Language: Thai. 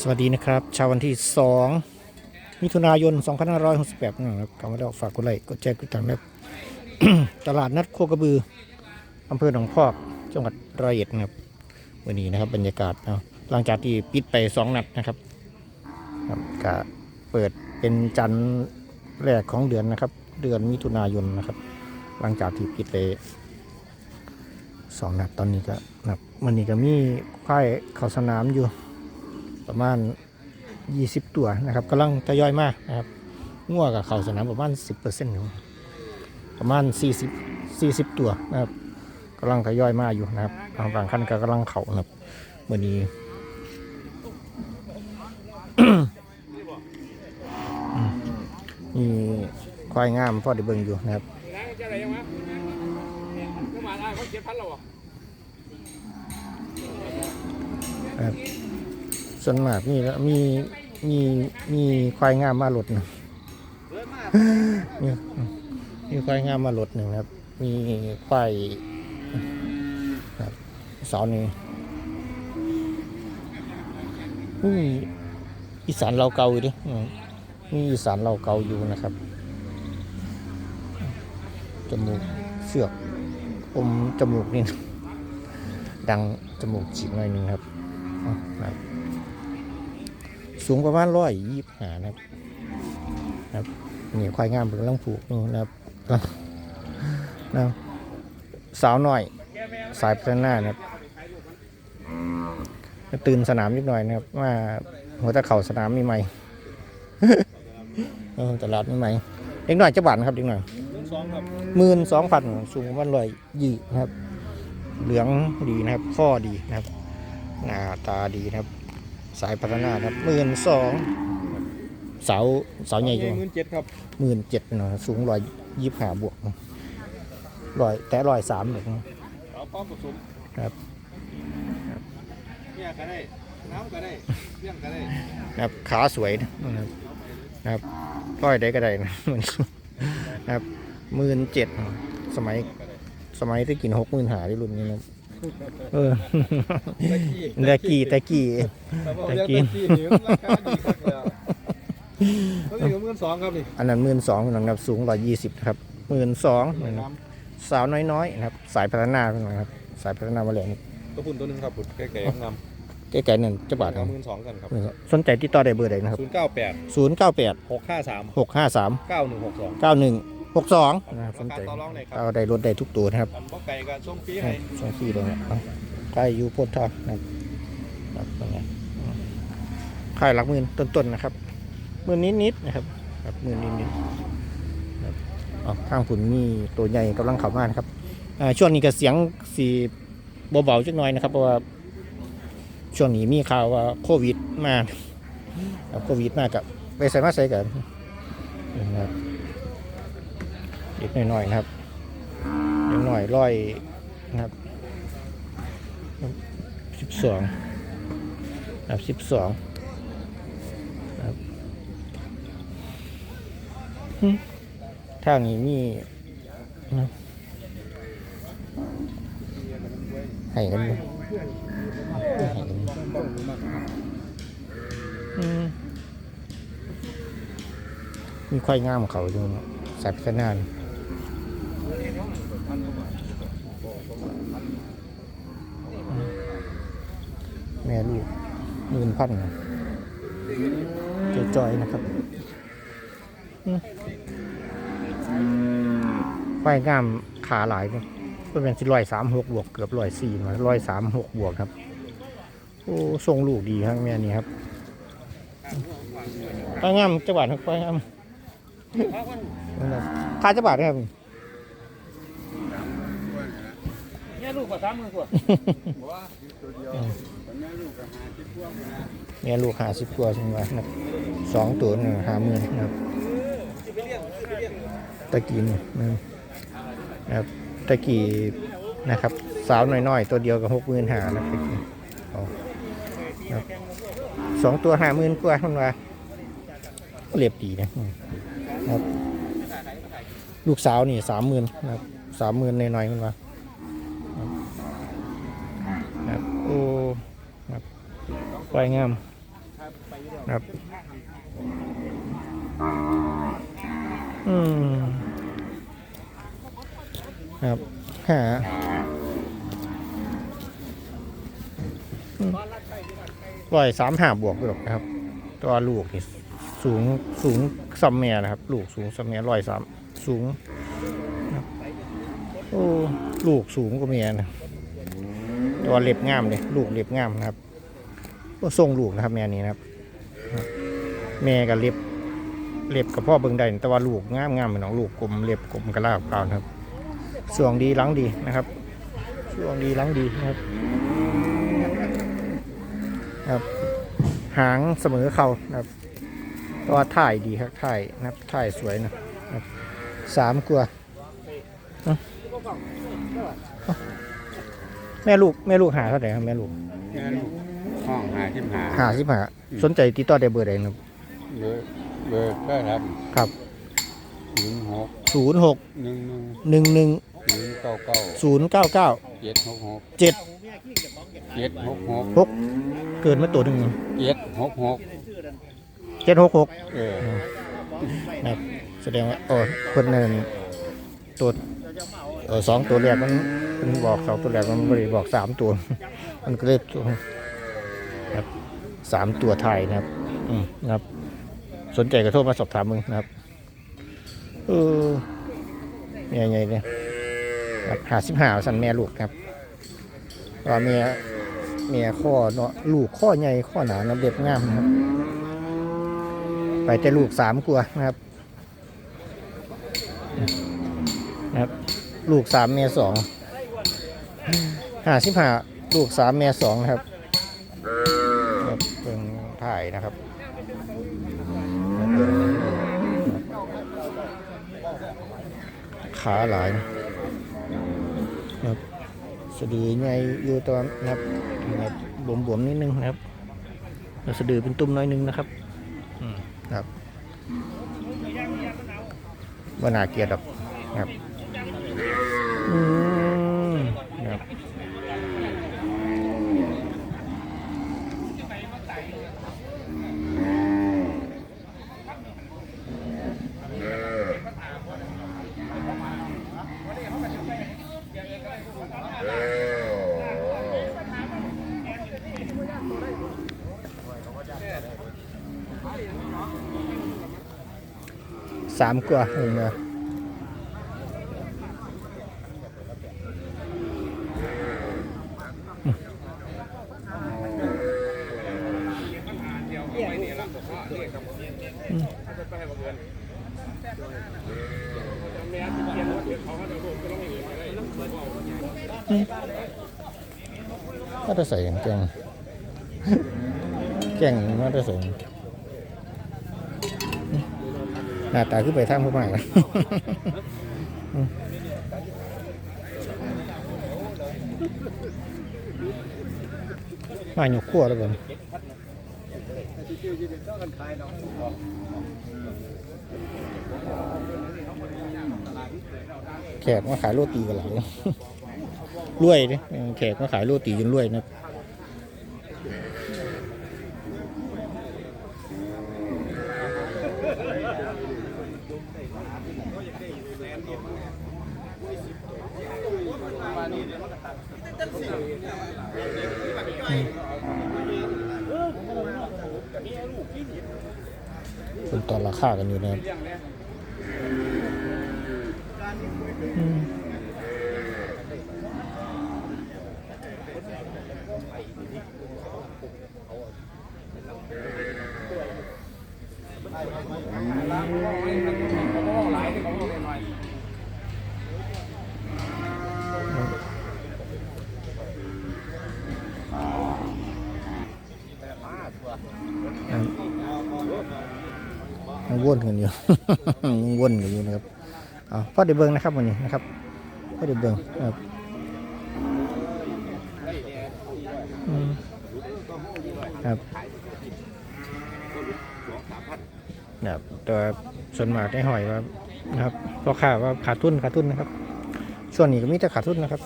สวัสดีนะครับเช้าวันที่ 2 มิถุนายน 2568นะครับกำมาแล้วฝากกดไลค์กดแชร์กดติดตามนะครับตลาดนัดโคกระบืออำเภอหนองพอกจังหวัดร้อยเอ็ดนะครับวันนี้นะครับบรรยากาศเนาะหลังจากที่ปิดไป 2 นัดนะครับครับก็เปิดเป็นจันทร์แรกของเดือนนะครับ เดือนมิถุนายนนะครับ หลังจากที่ปิดไปสองนัดตอนนี้ก็นะครับวันนี้ก็มีควายเขาสนามอยู่ ประมาณ 20 ตัวนะครับกำลังทยอยมากนะครับงัวกับเขาสนามประมาณ 10%อยู่ประมาณ 40 40 ตัวนะครับกำลังทยอยมาอยู่นะครับบางขั้นก็กำลังเขานะครับวันนี้อืมมีควายงามพ่อได้เบิ่งอยู่นะครับร้านจะอะไรยังวะก็มาได้เขาเจ็ดพันแล้วอะครับ ส่วนมากมีแล้วมีมีมีควายงามมาหลดหนึ่งเยอะมีมีควายงามมาหลดหนึ่งครับ มีควายครับเสานี้มีอีสานเราเกาอยู่ดิมีอีสานเราเกาอยู่นะครับจมูกเสือกอมจมูกนี่ดังจมูกฉีกหน่อยนึงครับอ๋อครับ สูงประมาณร้อยยี่สิบห้านะครับครับนี่ควายงามเป็นกำลังผูกอยู่นะครับนะครับสาวหน่อย สายพัฒนานะครับตื่นสนามนิดหน่อยนะครับ ว่าหัวตะเข่าสนามมีไหมเออตลาดมีไหมเด็กหน่อยจะบาทนะครับเด็กหน่อยเรื่องสองครับหมื่นสองพันสูงประมาณร้อยยี่นะครับ เหลืองดีนะครับ ข้อดีนะครับ หน้าตาดีนะครับ สายพัฒนานะครับหมื่นสองเสาเสาใหญ่อยู่เงินเจ็ดครับหมื่นเจ็ดเนาะสูงร้อยยี่สิบห้าบวกร้อยแต่ร้อยสามเลยเอาป้อมผสมครับเนี่ยก็ได้น้ำก็ได้เรื่องก็ได้นะครับขาสวยนะครับนะครับร้อยได้ก็ได้นะนะครับหมื่นเจ็ดสมัยสมัยที่กินหกหมื่นหาที่รุ่นนี้นะ เออตะกี้ตะกี้ตะกี้แต่ว่าเรื่องตะกี้นี่มันราคาดีครับแล้วเขาอยู่เงินสองครับนี่อันนั้นหมื่นสองนะครับสูงร้อยยี่สิบครับหมื่นสองน้นะครับสาวน้อยๆนะครับ สายพัฒนานะครับ สายพัฒนามาแล้วนี่ำตัวปุ่นตัวหนึงครับปุ่นแก่ๆงามใกล้ๆนั่นจะบาทคเอารับเงินสองกันครับสนใจติดต่อได้เบอร์ใดนะครับศูนย์เก้าแปดศูนย์เก้าแปดหกห้าสามหกห้าสามเก้าหนึ่งหกสองเก้าหนึ่ง หกสองนะครับสนใจราคาต่อรองหน่อยครับเอาได้รถได้ทุกตัวนะครับอันบ่ไก่กับส้มปีครัให้บสองที่เลยนะเอาใกล้อยู่โพดทอดนะครับครับเป็นไงค่ายหลักหมื่นต้นๆนะครับหมื่นนิดๆนะครับครับหมื่นนิดๆครับอ๋อข้างผุนมีตัวใหญ่กำลังเข้ามานะครับอ่าช่วงนี้ก็เสียงสีเบาๆจักหน่อยนะครับเพราะว่าช่วงนี้มีข่าวว่าโควิดมาครับโควิดมากับไปใส่มาใส่กันนะครับ เด็กน้อยๆนะครับเล็กหน่อยร้อยนะครับสิบสองครับสิบสองครับทางนี้มีนะให้กันไหมให้กันมีควายงามเขาอยู่นะสายพัฒนาน แม่ลูกหมื่นพันนะจอยๆนะครับอืมควายงามขาหลายเนี่ยเป็นสิร้อยสามหกบวกเกือบร้อยสี่มาร้อยสามหกบวกครับ โอ้ทรงลูกดีครับแม่นี่ครับควายงามจังหวัดครับควายงามค่าจังหวัดครับ เนี่ย ลูกกว่าสามหมื่นกว่าแม่ลูกหาสิบกว่าใช่ไหมครับสองตัวหนึ่งหาหมื่นครับตะกี้นี่นะครับตะกี้นะครับ สาวน้อยๆ ตัวเดียวกับหกหมื่นหานะตะกี้เอาครับสองตัวหาหมื่นกว่าคนว่าเรียบดีนะครับ ลูกสาวนี่สามหมื่นนะครับสามหมื่นน้อยๆคนว่าครับ ครับโอ้ครับควายงามครับอืมครับหาร้อยสามหาบวกไปหรอกนะครับ ตัวลูกนี่สูงสูงซัมเมียนะครับ ลูกสูงซัมเมียร้อยสามสูงครับโอ้ลูกสูงกว่าเมียนะตัวเล็บงามเลยลูกเล็บงามนะครับ ก็ทรงลูกนะครับ แม่นี้นะครับ แม่กับเล็บเล็บกับพ่อเบิ่งได้แต่ว่าลูกงามงามเหมือนน้องลูกกลมเล็บกลมกระลาบกราวนะครับส่วงดีหลังดีนะครับส่วงดีหลังดีนะครับครับ หางเสมอเข่านะครับตัวาถ่ายดีครับถ่ายนะครับถ่ายสวยนะครับสามกลัวแม่ลูกแม่ลูกหาเท่าไหร่ครับแม่ลูก ห้องหาที่หาหาสิบหาสนใจติดต่อได้เบอร์ใดครับเบอร์เบอร์ก็ครับครับศูนย์หกศูนย์หกหนึ่งหนึ่งหนึ่งหนึ่งศูนย์เก้าเก้าศูนย์เก้าเก้าเจ็ดหกหกเจ็ดเจ็ดหกหกหกเกินมาตัวหนึ่งเจ็ดหกหกเจ็ดหกหกเออนะครับแสดงว่าโอ้เพิ่นเนินตัวเออสองตัวแรกมันเพิ่นบอกสองตัวแรกมันบริบอกสามตัว มันก็เลยตัว ครับสามตัวไทายนะครับ อืมนะครับ สนใจก็โทรมาสอบถามมึงนะครับ เออเมียไงเนี่ยครับหาสิบหาสันแม่ลูกครับว่าเมียเมียข้อเนาะลูกข้อใหญ่ข้อหนาน้ำเด็บงามนะครับ ไปแต่ลูกสามกลัวนะครับนะครับ ลูกสามเมียสองหาสิบหาลูกสามเมียสองนะครับครับเพิ่ง ถ่ายนะครับ ขาหลายนะครับสะดือใหญ่อยู่ตอนนะครับนะครับบวมๆนิดนึงนะครับแล้วสะดือเป็นตุ่มน้อยนึงนะครับอืมครับว่านาเกลียดหรอกครับ สามกว่าเองนะก็จะใส่อย่งแกงแกงก็จะใส่ หน้าตาขึ้นไปทางผู้มากเลยมาหยกขั้วแล้วกันแขกมาขายโรตีกันหลายรวยดิแขกมาขายโรตีจนรวยนะ คนตอนราคากันอยู่นะครับอืม ยังวนกันอยู่ยังวนกันอยู่นะครับเอพ่อเดี๋ยวเบิ้งนะครับวันนี้นะครับพ่อเดี๋ยวเบิ้งครับครับนะครับแต่ส่วนมากได้หอยว่านะครับเพราะข่าวว่าขาดทุนขาดทุนนะครับ ส่วนนี้ก็มีแต่ขาดทุนนะครับ